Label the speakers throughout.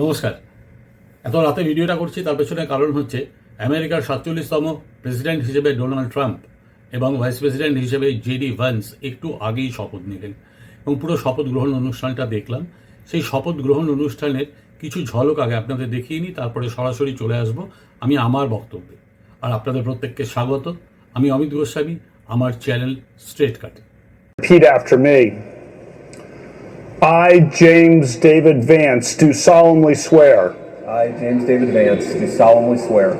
Speaker 1: নমস্কার। এত রাতে ভিডিওটা করছি, তার পেছনে কারণ হচ্ছে আমেরিকার সাতচল্লিশতম প্রেসিডেন্ট হিসেবে ডোনাল্ড ট্রাম্প এবং ভাইস প্রেসিডেন্ট হিসেবে জেডি ভ্যান্স একটু আগেই শপথ নিলেন এবং পুরো শপথ গ্রহণ অনুষ্ঠানটা দেখলাম। সেই শপথ গ্রহণ অনুষ্ঠানের কিছু ঝলক আগে আপনাদের দেখিয়ে নিই, তারপরে সরাসরি চলে আসব আমি আমার বক্তব্যে। আর আপনাদের প্রত্যেককে স্বাগত। আমি অমিত গোস্বামী, আমার channel straight cut.
Speaker 2: I, James David Vance, do solemnly swear
Speaker 3: I, James David Vance, do solemnly swear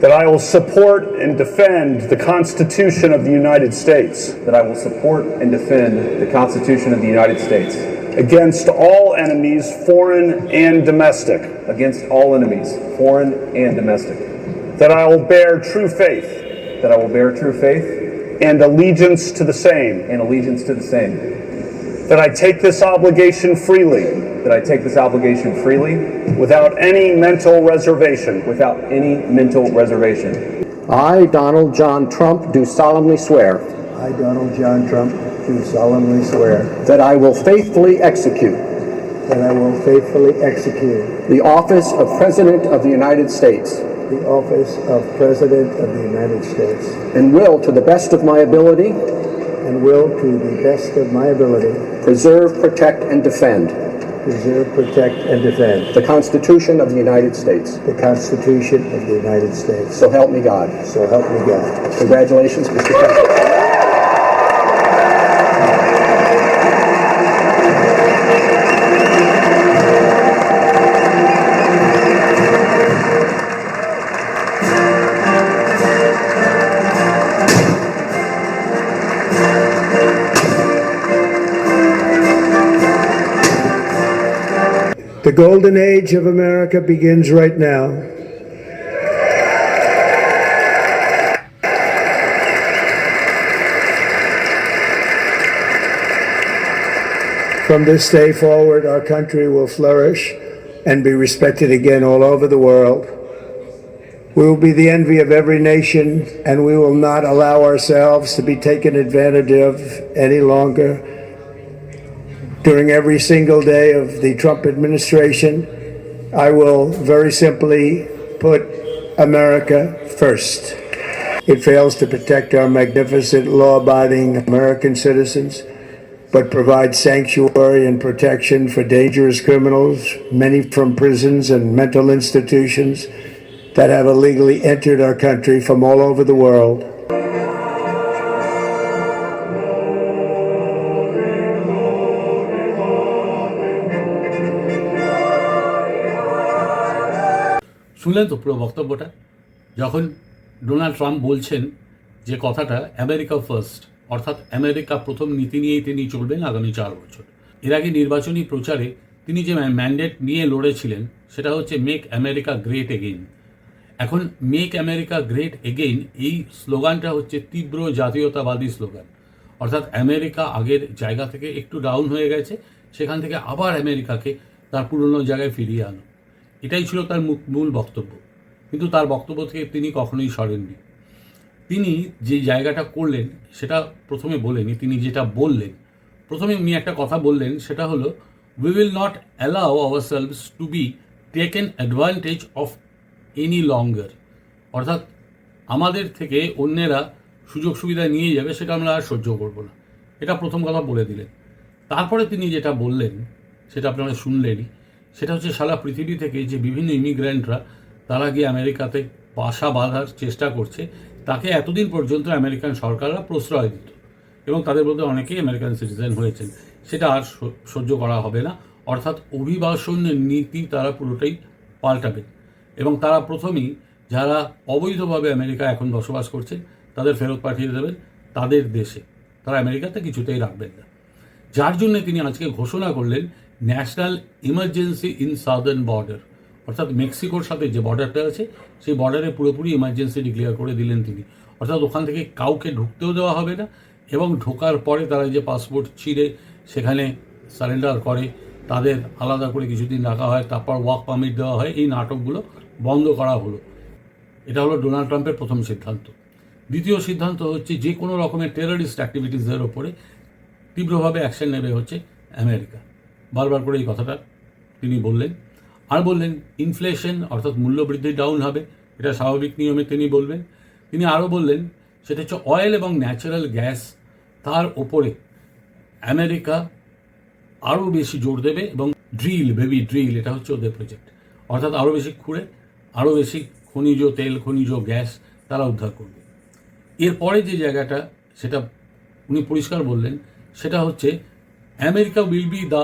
Speaker 2: that I will support and defend the Constitution of the United States
Speaker 3: that I will support and defend the Constitution of the United States
Speaker 2: against all enemies, foreign and domestic,
Speaker 3: against all enemies, foreign and domestic,
Speaker 2: that I will bear true faith
Speaker 3: that I will bear true faith
Speaker 2: and allegiance to the same,
Speaker 3: and allegiance to the same,
Speaker 2: that I take this obligation freely
Speaker 3: that I take this obligation freely
Speaker 2: without any mental reservation
Speaker 3: without any mental reservation.
Speaker 4: I, Donald John Trump, do solemnly swear
Speaker 5: I, Donald John Trump, do solemnly swear
Speaker 4: that I will faithfully execute
Speaker 5: that I will faithfully execute
Speaker 4: the office of President of the United States
Speaker 5: the office of President of the United States
Speaker 4: and will, to the best of my ability,
Speaker 5: and will, to the best of my ability,
Speaker 4: preserve, protect, and defend
Speaker 5: preserve, protect, and defend
Speaker 4: the Constitution of the United States.
Speaker 5: the Constitution of the United States.
Speaker 4: So help me God.
Speaker 5: So help me God.
Speaker 4: Congratulations, Mr. President.
Speaker 5: Golden age of America begins right now. From this day forward, our country will flourish and be respected again all over the world. We will be the envy of every nation, and we will not allow ourselves to be taken advantage of any longer during every single day of the Trump administration, I will very simply put America first. It fails to protect our magnificent law abiding American citizens, but provides sanctuary and protection for dangerous criminals, many from prisons and mental institutions that have illegally entered our country from all over the world.
Speaker 1: শুনলেন তো পুরো বক্তব্যটা? যখন Donald Trump বলছেন যে কথাটা, America first অর্থাৎ America প্রথম নীতি নিয়েই তিনি চলবেন আগামী চার বছর। এর আগে নির্বাচনী প্রচারে তিনি যে ম্যান্ডেট নিয়ে লড়েছিলেন, সেটা হচ্ছে মেক আমেরিকা গ্রেট এগেইন এখন মেক আমেরিকা গ্রেট এগেইন এই স্লোগানটা হচ্ছে তীব্র জাতীয়তাবাদী স্লোগান। অর্থাৎ আমেরিকা আগের জায়গা থেকে একটু ডাউন হয়ে গেছে, সেখান থেকে আবার আমেরিকাকে তার পুরনো জায়গায় ফিরিয়ে আনো। এটাই ছিল তার মূল বক্তব্য। কিন্তু তার বক্তব্য থেকে তিনি কখনোই সরেননি। তিনি যে জায়গাটা করলেন, সেটা প্রথমে বলেনি, তিনি যেটা বললেন, প্রথমে উনি একটা কথা বললেন, সেটা হলো we will not allow ourselves to be taken advantage of any longer অর্থাৎ, আমাদের থেকে অন্যেরা সুযোগ সুবিধা নিয়ে যাবে, সেটা আমরা আর সহ্য করব না। এটা প্রথম কথা বলে দিলেন। তারপরে তিনি যেটা বললেন, সেটা আপনারা শুনলেনই। সেটা হচ্ছে সারা পৃথিবী থেকে যে বিভিন্ন ইমিগ্র্যান্টরা তারা গিয়ে আমেরিকাতে বাসা বাঁধার চেষ্টা করছে, তাকে এতদিন পর্যন্ত আমেরিকান সরকাররা প্রশ্রয় দিত এবং তাদের মধ্যে অনেকেই আমেরিকান সিটিজেন হয়েছেন। সেটা আর সহ্য করা হবে না। অর্থাৎ অভিবাসনের নীতি তারা পুরোটাই পাল্টাবে। এবং তারা প্রথমেই যারা অবৈধভাবে আমেরিকা এখন বসবাস করছে, তাদের ফেরত পাঠিয়ে দেবেন তাদের দেশে। তারা আমেরিকাতে কিছুতেই রাখবেন না। যার জন্য তিনি আজকে ঘোষণা করলেন national emergency in southern border. অর্থাৎ মেক্সিকোর সাথে যে বর্ডারটা আছে, সেই বর্ডারে পুরোপুরি ইমার্জেন্সি ডিক্লেয়ার করে দিলেন তিনি। অর্থাৎ ওখান থেকে কাউকে ঢুকতেও দেওয়া হবে না এবং ঢোকার পরে তারা যে পাসপোর্ট ছিঁড়ে সেখানে সারেন্ডার করে, তাদের আলাদা করে কিছুদিন রাখা হয়, তারপর ওয়াক পারমিট দেওয়া হয়, এই নাটকগুলো বন্ধ করা হলো। এটা হলো ডোনাল্ড ট্রাম্পের প্রথম সিদ্ধান্ত। দ্বিতীয় সিদ্ধান্ত হচ্ছে যে কোনো রকমের টেররিস্ট অ্যাক্টিভিটিসের ওপরে তীব্রভাবে অ্যাকশন নেবে হচ্ছে আমেরিকা। বারবার করে এই কথাটা তিনি বললেন। আর বললেন, ইনফ্লেশন অর্থাৎ মূল্যবৃদ্ধি ডাউন হবে, এটা স্বাভাবিক নিয়মে তিনি বলবেন। তিনি আরও বললেন, সেটা হচ্ছে অয়েল এবং ন্যাচারাল গ্যাস তার ওপরে আমেরিকা আরও বেশি জোর দেবে এবং ড্রিল বেবি ড্রিল এটা হচ্ছে ওদের প্রজেক্ট অর্থাৎ আরও বেশি খুঁড়ে, আরও বেশি খনিজ তেল, খনিজ গ্যাস তারা উদ্ধার করবে। এরপরে যে জায়গাটা, সেটা উনি পরিষ্কার বললেন, সেটা হচ্ছে, America will be the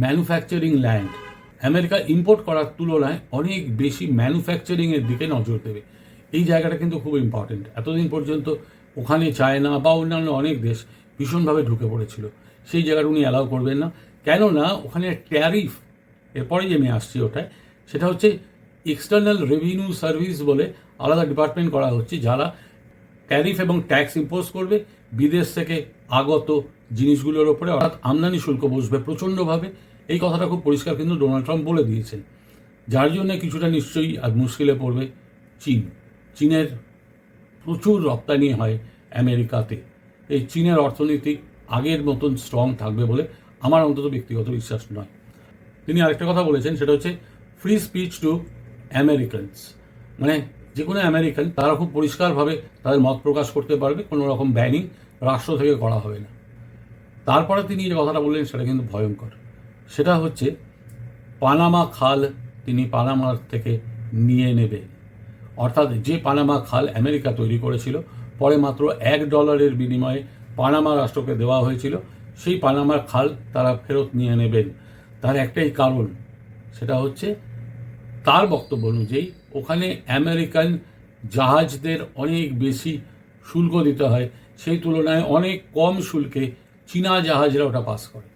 Speaker 1: manufacturing land America import করার তুলনায় অনেক বেশি ম্যানুফ্যাকচারিংয়ের দিকে নজর দেবে। এই জায়গাটা কিন্তু খুব ইম্পর্টেন্ট এতদিন পর্যন্ত ওখানে চায়না বা অন্যান্য অনেক দেশ ভীষণভাবে ঢুকে পড়েছিল। সেই জায়গাটা উনি অ্যালাউ করবেন না। কেননা ওখানে ট্যারিফ এরপরে যে আমি আসছি ওটায়, সেটা হচ্ছে এক্সটার্নাল রেভিনিউ সার্ভিস বলে আলাদা ডিপার্টমেন্ট করা হচ্ছে, যারা ট্যারিফ এবং ট্যাক্স ইম্পোজ করবে, বিদেশ থেকে আগত জিনিসগুলোর ওপরে অর্থাৎ আমদানি শুল্ক বসবে প্রচণ্ডভাবে। এই কথাটা খুব পরিষ্কার কিন্তু ডোনাল্ড ট্রাম্প বলে দিয়েছেন। যার জন্য কিছুটা নিশ্চয়ই আর মুশকিলে পড়বে চীন। চীনের প্রচুর রপ্তানি হয় আমেরিকাতে। এই চীনের অর্থনীতি আগের মতন স্ট্রং থাকবে বলে আমার অন্তত ব্যক্তিগত বিশ্বাস নয়। তিনি আরেকটা কথা বলেছেন, সেটা হচ্ছে ফ্রি স্পিচ টু আমেরিকানস মানে যে কোনো আমেরিকান তারা খুব পরিষ্কারভাবে তাদের মত প্রকাশ করতে পারবে, কোনো রকম ব্যানিং রাষ্ট্র থেকে করা হবে না। তারপরে তিনি যে কথাটা বললেন সেটা কিন্তু ভয়ঙ্কর। সেটা হচ্ছে, পানামা খাল তিনি পানামার থেকে নিয়ে নেবেন অর্থাৎ যে পানামা খাল আমেরিকা তৈরি করেছিল, পরে মাত্র এক ডলারের বিনিময়ে পানামা রাষ্ট্রকে দেওয়া হয়েছিল, সেই পানামার খাল তারা ফেরত নিয়ে নেবেন। তার একটাই কারণ, সেটা হচ্ছে তার বক্তব্য অনুযায়ী ওখানে আমেরিকান জাহাজদের অনেক বেশি শুল্ক দিতে হয়, সেই তুলনায় অনেক কম শুল্কে চীনা জাহাজরা ওটা পাস করে।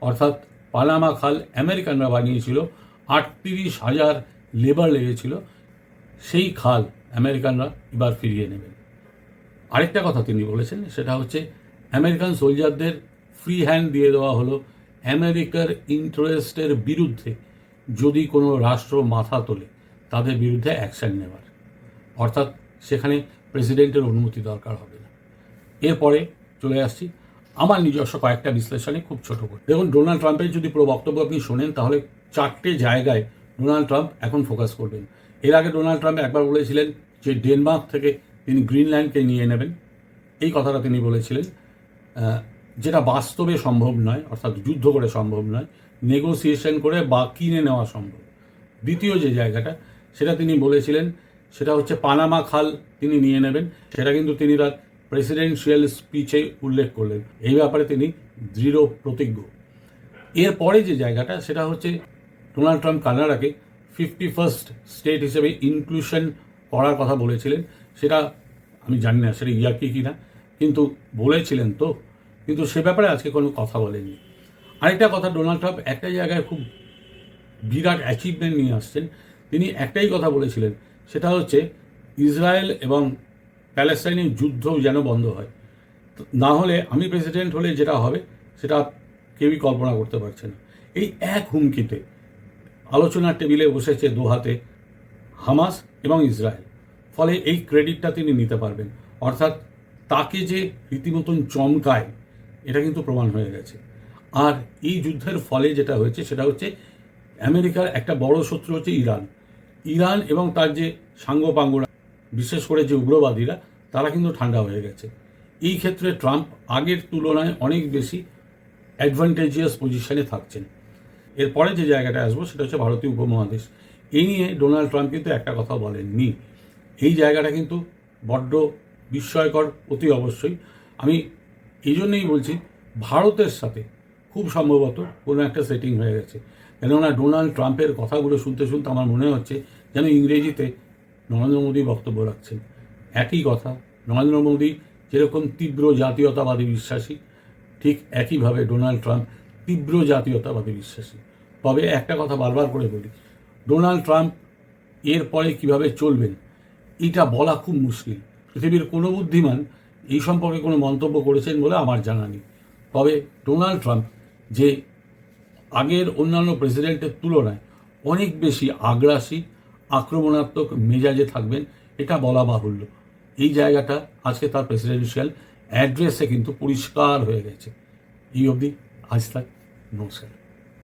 Speaker 1: অর্থাৎ পানামা খাল আমেরিকানরা বানিয়েছিল, আটত্রিশ হাজার লেবার লেগেছিল, সেই খাল আমেরিকানরা এবার ফিরিয়ে নেবেন। আরেকটা কথা তিনি বলেছেন, সেটা হচ্ছে আমেরিকান সোলজারদের ফ্রি হ্যান্ড দিয়ে দেওয়া হলো আমেরিকার ইন্টারেস্টের বিরুদ্ধে যদি কোনো রাষ্ট্র মাথা তোলে, তাদের বিরুদ্ধে অ্যাকশন নেওয়ার। অর্থাৎ সেখানে প্রেসিডেন্টের অনুমতি দরকার হবে না। এরপরে চলে আসছি আমার নিজস্ব কয়েকটা বিশ্লেষণে খুব ছোট করে। দেখুন, ডোনাল্ড ট্রাম্পের যদি পুরো বক্তব্য আপনি শোনেন, তাহলে চারটে জায়গায় ডোনাল্ড ট্রাম্প এখন ফোকাস করবেন। এর আগে ডোনাল্ড ট্রাম্প একবার বলেছিলেন যে ডেনমার্ক থেকে তিনি গ্রিনল্যান্ডকে নিয়ে নেবেন। এই কথাটা তিনি বলেছিলেন। যেটা বাস্তবে সম্ভব নয়, অর্থাৎ যুদ্ধ করে সম্ভব নয়, নেগোসিয়েশন করে বা কিনে নেওয়া সম্ভব। দ্বিতীয় যে জায়গাটা, সেটা তিনি বলেছিলেন, সেটা হচ্ছে পানামা খাল তিনি নিয়ে নেবেন। সেটা কিন্তু তিনি তার প্রেসিডেন্সিয়াল স্পিচে উল্লেখ করলেন। এই ব্যাপারে তিনি দৃঢ় প্রতিজ্ঞ। এরপরে যে জায়গাটা, সেটা হচ্ছে ডোনাল্ড ট্রাম্প কানাডাকে ফিফটি ফার্স্ট স্টেট হিসেবে ইনক্লুশন করার কথা বলেছিলেন। সেটা আমি জানি না, সেটা ইয়ার্কি কি না কিন্তু বলেছিলেন তো। কিন্তু সে ব্যাপারে আজকে কোনো কথা বলেনি আরেকটা কথা, ডোনাল্ড ট্রাম্প একটা জায়গায় খুব বিরাট অ্যাচিভমেন্ট নিয়ে আসছেন। তিনি একটাই কথা বলেছিলেন, সেটা হচ্ছে ইসরায়েল এবং প্যালেস্তাইনের যুদ্ধ যেন বন্ধ হয়। না হলে আমি প্রেসিডেন্ট হলে যেটা হবে, সেটা কেউই কল্পনা করতে পারছে না। এই এক হুমকিতে আলোচনার টেবিলে বসেছে দোহাতে হামাস এবং ইসরায়েল। ফলে এই ক্রেডিটটা তিনি নিতে পারবেন। অর্থাৎ তাকে যে রীতিমতন চমকায়, এটা কিন্তু প্রমাণ হয়ে গেছে। আর এই যুদ্ধের ফলে যেটা হয়েছে, সেটা হচ্ছে আমেরিকার একটা বড় শত্রু হচ্ছে ইরান। ইরান এবং তার যে সাঙ্গপাঙ্গরা বিশেষ করে যে উগ্রবাদীরা, তারা কিন্তু ঠান্ডা হয়ে গেছে। এই ক্ষেত্রে ট্রাম্প আগের তুলনায় অনেক বেশি অ্যাডভান্টেজিয়াস পজিশনে থাকছেন। এরপরে যে জায়গাটা আসব, সেটা হচ্ছে ভারতীয় উপমহাদেশ। এই নিয়ে ডোনাল্ড ট্রাম্প কিন্তু একটা কথা বলেননি। এই জায়গাটা কিন্তু বড্ড বিস্ময়কর, অতি অবশ্যই। আমি এই জন্যেই বলছি, ভারতের সাথে খুব সম্ভবত কোনো একটা সেটিং হয়ে গেছে। কেননা ডোনাল্ড ট্রাম্পের কথাগুলো শুনতে শুনতে আমার মনে হচ্ছে যেন ইংরেজিতে নরেন্দ্র মোদী বক্তব্য রাখছেন। একই কথা, নরেন্দ্র মোদী যেরকম তীব্র জাতীয়তাবাদী বিশ্বাসী, ঠিক একইভাবে ডোনাল্ড ট্রাম্প তীব্র জাতীয়তাবাদী বিশ্বাসী। তবে একটা কথা বারবার করে বলি, ডোনাল্ড ট্রাম্প এরপরে কীভাবে চলবেন, এটা বলা খুব মুশকিল। পৃথিবীর কোনো বুদ্ধিমান এই সম্পর্কে কোনো মন্তব্য করেছেন বলে আমার জানা নেই। তবে ডোনাল্ড ট্রাম্প যে আগের অন্যান্য প্রেসিডেন্টের তুলনায় অনেক বেশি আগ্রাসী আক্রমণাত্মক মেজাজে থাকবেন, এটা বলা বাহুল্য। এই জায়গাটা আজকে তার প্রেসিডেন্সিয়াল অ্যাড্রেসে কিন্তু পরিষ্কার হয়ে গেছে। এই অবধি, আজ তাক নমস্কার।